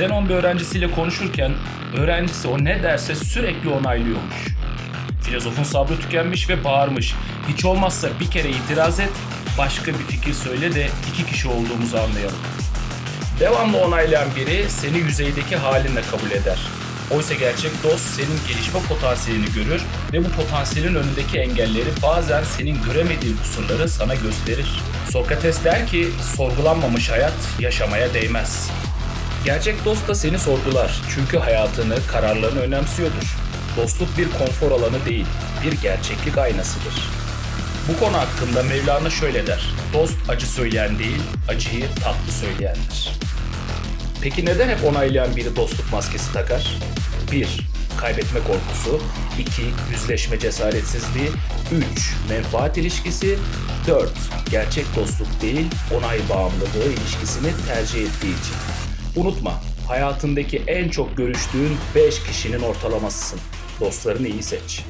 Zenon bir öğrencisiyle konuşurken öğrencisi o ne derse sürekli onaylıyormuş. Filozofun sabrı tükenmiş ve bağırmış. Hiç olmazsa bir kere itiraz et, başka bir fikir söyle de iki kişi olduğumuzu anlayalım. Devamlı onaylayan biri seni yüzeydeki halinle kabul eder. Oysa gerçek dost senin gelişme potansiyelini görür ve bu potansiyelin önündeki engelleri bazen senin göremediğin kusurları sana gösterir. Sokrates der ki sorgulanmamış hayat yaşamaya değmez. Gerçek dost da seni sorgular çünkü hayatını, kararlarını önemsiyordur. Dostluk bir konfor alanı değil, bir gerçeklik aynasıdır. Bu konu hakkında Mevlana şöyle der. Dost acı söyleyen değil, acıyı tatlı söyleyendir. Peki neden hep onaylayan biri dostluk maskesi takar? 1. Kaybetme korkusu 2. Yüzleşme cesaretsizliği 3. Menfaat ilişkisi 4. Gerçek dostluk değil, onay bağımlılığı ilişkisini tercih ettiği için. Unutma, hayatındaki en çok görüştüğün 5 kişinin ortalamasısın. Dostlarını iyi seç.